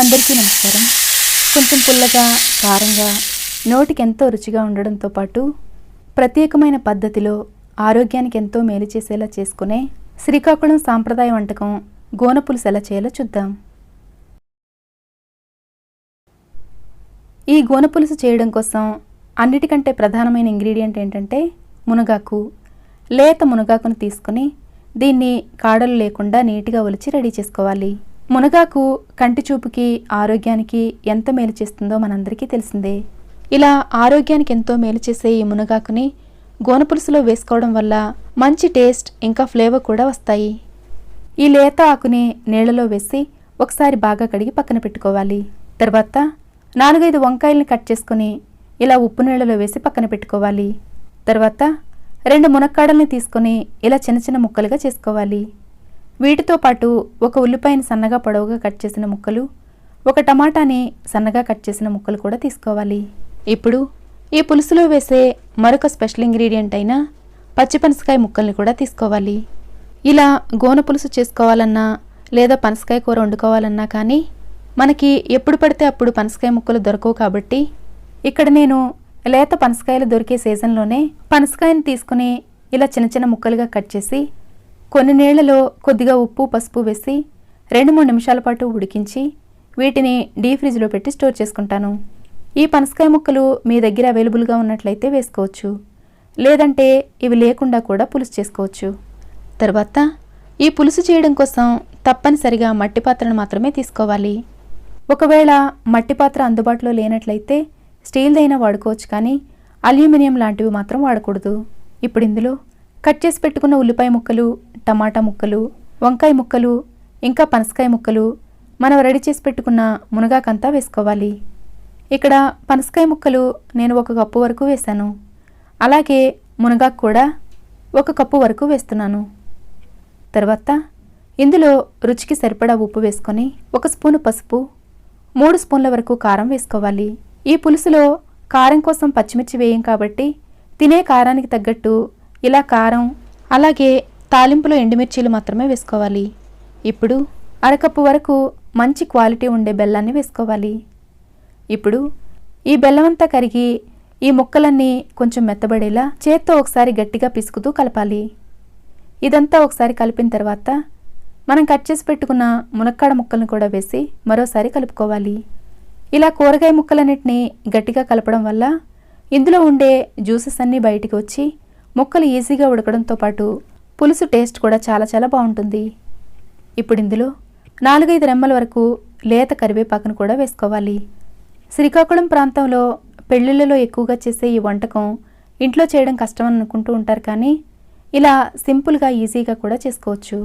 అందరికీ నమస్కారం. కొంచెం పుల్లగా కారంగా నోటికి ఎంతో రుచిగా ఉండడంతో పాటు ప్రత్యేకమైన పద్ధతిలో ఆరోగ్యానికి ఎంతో మేలు చేసేలా చేసుకునే శ్రీకాకుళం సాంప్రదాయ వంటకం గోన పులుసు ఎలా చేయాలో చూద్దాం. ఈ గోన పులుసు చేయడం కోసం అన్నిటికంటే ప్రధానమైన ఇంగ్రీడియంట్ ఏంటంటే మునగాకు. లేత మునగాకును తీసుకొని దీన్ని కాడలు లేకుండా నీట్గా ఒలిచి రెడీ చేసుకోవాలి. మునగాకు కంటి చూపుకి ఆరోగ్యానికి ఎంత మేలు చేస్తుందో మనందరికీ తెలిసిందే. ఇలా ఆరోగ్యానికి ఎంతో మేలు చేసే ఈ మునగాకుని గోనపులుసులో వేసుకోవడం వల్ల మంచి టేస్ట్ ఇంకా ఫ్లేవర్ కూడా వస్తాయి. ఈ లేత ఆకుని నీళ్ళలో వేసి ఒకసారి బాగా కడిగి పక్కన పెట్టుకోవాలి. తర్వాత నాలుగైదు వంకాయల్ని కట్ చేసుకుని ఇలా ఉప్పు నీళ్ళలో వేసి పక్కన పెట్టుకోవాలి. తర్వాత రెండు మునక్కాడల్ని తీసుకొని ఇలా చిన్న చిన్న ముక్కలుగా చేసుకోవాలి. వీటితో పాటు ఒక ఉల్లిపాయని సన్నగా పొడవుగా కట్ చేసిన ముక్కలు ఒక టమాటాని సన్నగా కట్ చేసిన ముక్కలు కూడా తీసుకోవాలి. ఇప్పుడు ఈ పులుసులో వేసే మరొక స్పెషల్ ఇంగ్రీడియంట్ అయిన పచ్చిపనసకాయ ముక్కల్ని కూడా తీసుకోవాలి. ఇలా గోన పులుసు చేసుకోవాలన్నా లేదా పనసకాయ కూర వండుకోవాలన్నా కానీ మనకి ఎప్పుడు పడితే అప్పుడు పనసకాయ ముక్కలు దొరకవు కాబట్టి ఇక్కడ నేను లేత పనసకాయలు దొరికే సీజన్లోనే పనసకాయని తీసుకుని ఇలా చిన్న చిన్న ముక్కలుగా కట్ చేసి కొన్ని నీళ్ళలో కొద్దిగా ఉప్పు పసుపు వేసి రెండు మూడు నిమిషాల పాటు ఉడికించి వీటిని డీ ఫ్రిడ్జ్లో పెట్టి స్టోర్ చేసుకుంటాను. ఈ పనసకాయ ముక్కలు మీ దగ్గర అవైలబుల్గా ఉన్నట్లయితే వేసుకోవచ్చు. లేదంటే ఇవి లేకుండా కూడా పులుసు చేసుకోవచ్చు. తర్వాత ఈ పులుసు చేయడం కోసం తప్పనిసరిగా మట్టి పాత్రను మాత్రమే తీసుకోవాలి. ఒకవేళ మట్టి పాత్ర అందుబాటులో లేనట్లయితే స్టీల్దైనా వాడుకోవచ్చు కానీ అల్యూమినియం లాంటివి మాత్రం వాడకూడదు. ఇప్పుడు ఇందులో కట్ చేసి పెట్టుకున్న ఉల్లిపాయ ముక్కలు టమాటా ముక్కలు వంకాయ ముక్కలు ఇంకా పనసకాయ ముక్కలు మనం రెడీ చేసి పెట్టుకున్న మునగాకంతా వేసుకోవాలి. ఇక్కడ పనసకాయ ముక్కలు నేను ఒక కప్పు వరకు వేశాను. అలాగే మునగాకు కూడా ఒక కప్పు వరకు వేస్తున్నాను. తర్వాత ఇందులో రుచికి సరిపడా ఉప్పు వేసుకొని ఒక స్పూను పసుపు మూడు స్పూన్ల వరకు కారం వేసుకోవాలి. ఈ పులుసులో కారం కోసం పచ్చిమిర్చి వేయం కాబట్టి తినే కారానికి తగ్గట్టు ఇలా కారం అలాగే తాలింపులో ఎండుమిర్చీలు మాత్రమే వేసుకోవాలి. ఇప్పుడు అరకప్పు వరకు మంచి క్వాలిటీ ఉండే బెల్లాన్ని వేసుకోవాలి. ఇప్పుడు ఈ బెల్లమంతా కరిగి ఈ ముక్కలన్నీ కొంచెం మెత్తబడేలా చేత్తో ఒకసారి గట్టిగా పిసుకుతూ కలపాలి. ఇదంతా ఒకసారి కలిపిన తర్వాత మనం కట్ చేసి పెట్టుకున్న మునక్కాడ ముక్కలను కూడా వేసి మరోసారి కలుపుకోవాలి. ఇలా కూరగాయ ముక్కలన్నిటిని గట్టిగా కలపడం వల్ల ఇందులో ఉండే జ్యూసెస్ అన్నీ బయటికి వచ్చి ముక్కలు ఈజీగా ఉడకడంతో పాటు పులుసు టేస్ట్ కూడా చాలా చాలా బాగుంటుంది. ఇప్పుడు ఇందులో నాలుగైదు రెమ్మల వరకు లేత కరివేపాకును కూడా వేసుకోవాలి. శ్రీకాకుళం ప్రాంతంలో పెళ్ళిళ్ళలో ఎక్కువగా చేసే ఈ వంటకం ఇంట్లో చేయడం కష్టం అని అనుకుంటూ ఉంటారు కానీ ఇలా సింపుల్గా ఈజీగా కూడా చేసుకోవచ్చు.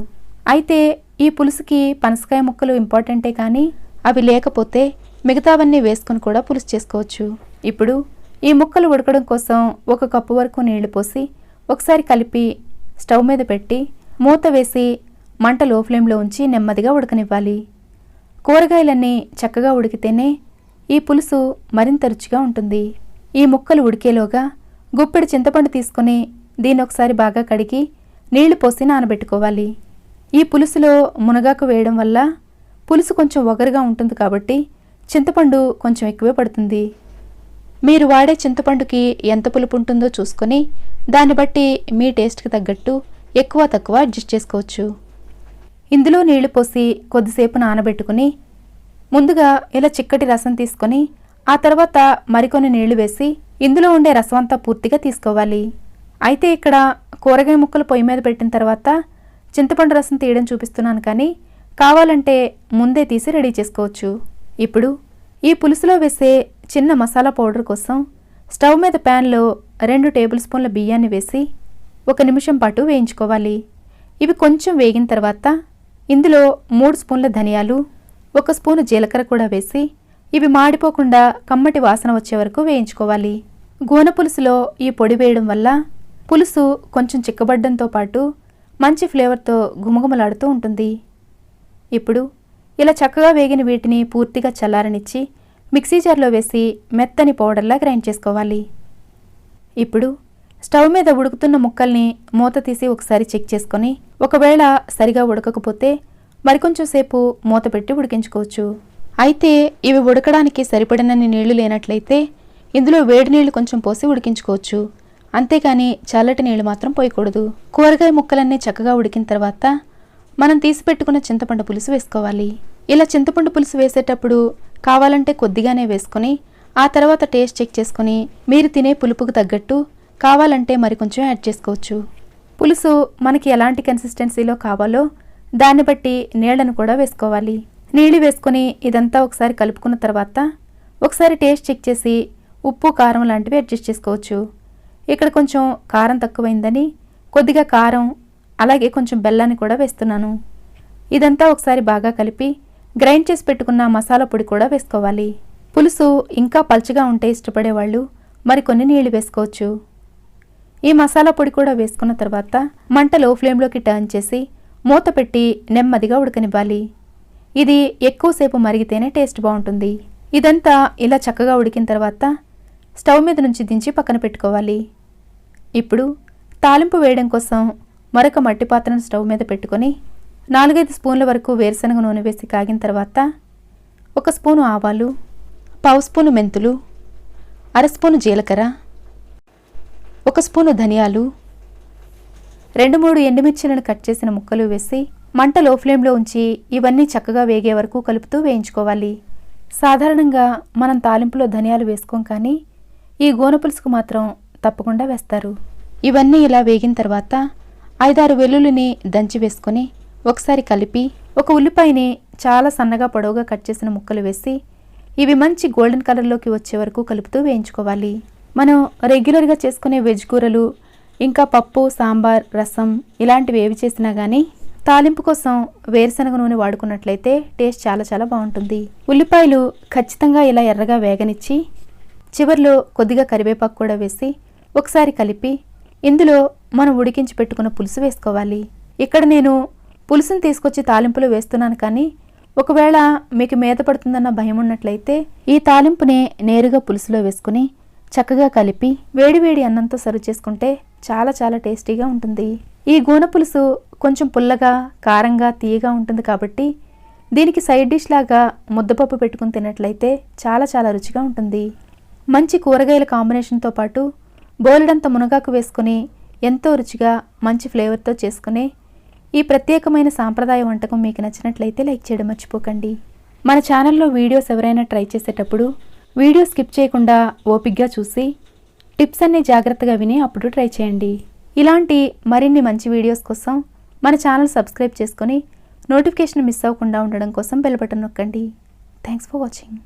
అయితే ఈ పులుసుకి పనసకాయ ముక్కలు ఇంపార్టెంటే కానీ అవి లేకపోతే మిగతావన్నీ వేసుకొని కూడా పులుసు చేసుకోవచ్చు. ఇప్పుడు ఈ ముక్కలు ఉడకడం కోసం ఒక కప్పు వరకు నీళ్ళు పోసి ఒకసారి కలిపి స్టవ్ మీద పెట్టి మూత వేసి మంట లో ఫ్లేమ్లో ఉంచి నెమ్మదిగా ఉడకనివ్వాలి. కూరగాయలన్నీ చక్కగా ఉడికితేనే ఈ పులుసు మరింత రుచిగా ఉంటుంది. ఈ ముక్కలు ఉడికేలోగా గుప్పెడు చింతపండు తీసుకొని దీన్ని ఒకసారి బాగా కడిగి నీళ్ళు పోసి నానబెట్టుకోవాలి. ఈ పులుసులో మునగాకు వేయడం వల్ల పులుసు కొంచెం ఒగరుగా ఉంటుంది కాబట్టి చింతపండు కొంచెం ఎక్కువే పడుతుంది. మీరు వాడే చింతపండుకి ఎంత పులుపు ఉంటుందో చూసుకొని దాన్ని బట్టి మీ టేస్ట్కి తగ్గట్టు ఎక్కువ తక్కువ అడ్జస్ట్ చేసుకోవచ్చు. ఇందులో నీళ్ళు పోసి కొద్దిసేపు నానబెట్టుకుని ముందుగా ఇలా చిక్కటి రసం తీసుకొని ఆ తర్వాత మరికొన్ని నీళ్ళు వేసి ఇందులో ఉండే రసం అంతా పూర్తిగా తీసుకోవాలి. అయితే ఇక్కడ కూరగాయ ముక్కలు పొయ్యి మీద పెట్టిన తర్వాత చింతపండు రసం తీయడం చూపిస్తున్నాను కానీ కావాలంటే ముందే తీసి రెడీ చేసుకోవచ్చు. ఇప్పుడు ఈ పులుసులో వేసే చిన్న మసాలా పౌడర్ కోసం స్టవ్ మీద ప్యాన్లో రెండు టేబుల్ స్పూన్ల బియ్యాన్ని వేసి ఒక నిమిషం పాటు వేయించుకోవాలి. ఇవి కొంచెం వేగిన తర్వాత ఇందులో మూడు స్పూన్ల ధనియాలు ఒక స్పూను జీలకర్ర కూడా వేసి ఇవి మాడిపోకుండా కమ్మటి వాసన వచ్చే వరకు వేయించుకోవాలి. గోన పులుసులో ఈ పొడి వేయడం వల్ల పులుసు కొంచెం చిక్కబడ్డంతో పాటు మంచి ఫ్లేవర్తో గుమగుమలాడుతూ ఉంటుంది. ఇప్పుడు ఇలా చక్కగా వేగిన వీటిని పూర్తిగా చల్లారనిచ్చి మిక్సీ జార్లో వేసి మెత్తని పౌడర్లా గ్రైండ్ చేసుకోవాలి. ఇప్పుడు స్టవ్ మీద ఉడుకుతున్న ముక్కల్ని మూత తీసి ఒకసారి చెక్ చేసుకొని ఒకవేళ సరిగా ఉడకకపోతే మరికొంచెం సేపు మూత పెట్టి ఉడికించుకోవచ్చు. అయితే ఇవి ఉడకడానికి సరిపడినన్ని నీళ్ళు లేనట్లయితే ఇందులో వేడి నీళ్ళు కొంచెం పోసి ఉడికించుకోవచ్చు. అంతేకాని చల్లటి నీళ్ళు మాత్రం పోయకూడదు. కూరగాయ ముక్కలన్నీ చక్కగా ఉడికిన తర్వాత మనం తీసి పెట్టుకున్న చింతపండు పులుసు వేసుకోవాలి. ఇలా చింతపండు పులుసు వేసేటప్పుడు కావాలంటే కొద్దిగానే వేసుకొని ఆ తర్వాత టేస్ట్ చెక్ చేసుకొని మీరు తినే పులుపుకు తగ్గట్టు కావాలంటే మరి కొంచెం యాడ్ చేసుకోవచ్చు. పులుసు మనకి ఎలాంటి కన్సిస్టెన్సీలో కావాలో దాన్ని బట్టి నీళ్ళను కూడా వేసుకోవాలి. నీళ్ళు వేసుకొని ఇదంతా ఒకసారి కలుపుకున్న తర్వాత ఒకసారి టేస్ట్ చెక్ చేసి ఉప్పు కారం లాంటివి అడ్జస్ట్ చేసుకోవచ్చు. ఇక్కడ కొంచెం కారం తక్కువైందని కొద్దిగా కారం అలాగే కొంచెం బెల్లాన్ని కూడా వేస్తున్నాను. ఇదంతా ఒకసారి బాగా కలిపి గ్రైండ్ చేసి పెట్టుకున్న మసాలా పొడి కూడా వేసుకోవాలి. పులుసు ఇంకా పల్చగా ఉంటే ఇష్టపడేవాళ్ళు మరికొన్ని నీళ్ళు వేసుకోవచ్చు. ఈ మసాలా పొడి కూడా వేసుకున్న తర్వాత మంట లో ఫ్లేమ్లోకి టర్న్ చేసి మూత పెట్టి నెమ్మదిగా ఉడకనివ్వాలి. ఇది ఎక్కువసేపు మరిగితేనే టేస్ట్ బాగుంటుంది. ఇదంతా ఇలా చక్కగా ఉడికిన తర్వాత స్టవ్ మీద నుంచి దించి పక్కన పెట్టుకోవాలి. ఇప్పుడు తాలింపు వేయడం కోసం మరొక మట్టి పాత్రను స్టవ్ మీద పెట్టుకొని నాలుగైదు స్పూన్ల వరకు వేరుశనగ నూనె వేసి కాగిన తర్వాత ఒక స్పూను ఆవాలు పావు స్పూను మెంతులు అర స్పూను జీలకర్ర ఒక స్పూను ధనియాలు రెండు మూడు ఎండుమిర్చిలను కట్ చేసిన ముక్కలు వేసి మంట లో ఫ్లేమ్లో ఉంచి ఇవన్నీ చక్కగా వేగే వరకు కలుపుతూ వేయించుకోవాలి. సాధారణంగా మనం తాలింపులో ధనియాలు వేసుకోం కానీ ఈ గోనపులుసుకు మాత్రం తప్పకుండా వేస్తారు. ఇవన్నీ ఇలా వేగిన తర్వాత ఐదారు వెల్లుల్లిని దంచి వేసుకొని ఒకసారి కలిపి ఒక ఉల్లిపాయని చాలా సన్నగా పొడవుగా కట్ చేసిన ముక్కలు వేసి ఇవి మంచి గోల్డెన్ కలర్లోకి వచ్చే వరకు కలుపుతూ వేయించుకోవాలి. మనం రెగ్యులర్గా చేసుకునే వెజ్ కూరలు ఇంకా పప్పు సాంబార్ రసం ఇలాంటివి ఏవి చేసినా కానీ తాలింపు కోసం వేరుశనగ నూనె వాడుకున్నట్లయితే టేస్ట్ చాలా చాలా బాగుంటుంది. ఉల్లిపాయలు ఖచ్చితంగా ఇలా ఎర్రగా వేగనిచ్చి చివర్లో కొద్దిగా కరివేపాకు కూడా వేసి ఒకసారి కలిపి ఇందులో మనం ఉడికించి పెట్టుకున్న పులుసు వేసుకోవాలి. ఇక్కడ నేను పులుసును తీసుకొచ్చి తాలింపులో వేస్తున్నాను కానీ ఒకవేళ మీకు మీద పడుతుందన్న భయం ఉన్నట్లయితే ఈ తాలింపుని నేరుగా పులుసులో వేసుకుని చక్కగా కలిపి వేడివేడి అన్నంతో సర్వ్ చేసుకుంటే చాలా చాలా టేస్టీగా ఉంటుంది. ఈ గూన పులుసు కొంచెం పుల్లగా కారంగా తీయగా ఉంటుంది కాబట్టి దీనికి సైడ్ డిష్ లాగా ముద్దపప్పు పెట్టుకుని తినట్లయితే చాలా చాలా రుచిగా ఉంటుంది. మంచి కూరగాయల కాంబినేషన్తో పాటు బోలెడంత మునగాకు వేసుకుని ఎంతో రుచిగా మంచి ఫ్లేవర్తో చేసుకునే ఈ ప్రత్యేకమైన సాంప్రదాయ వంటకం మీకు నచ్చినట్లయితే లైక్ చేయడం మర్చిపోకండి. మన ఛానల్లో వీడియోస్ ఎవరైనా ట్రై చేసేటప్పుడు వీడియో స్కిప్ చేయకుండా ఓపిగ్గా చూసి టిప్స్ అన్ని జాగ్రత్తగా విని అప్పుడు ట్రై చేయండి. ఇలాంటి మరిన్ని మంచి వీడియోస్ కోసం మన ఛానల్ సబ్స్క్రైబ్ చేసుకొని నోటిఫికేషన్ మిస్ అవ్వకుండా ఉండడం కోసం బెల్ బటన్ నొక్కండి. Thanks for watching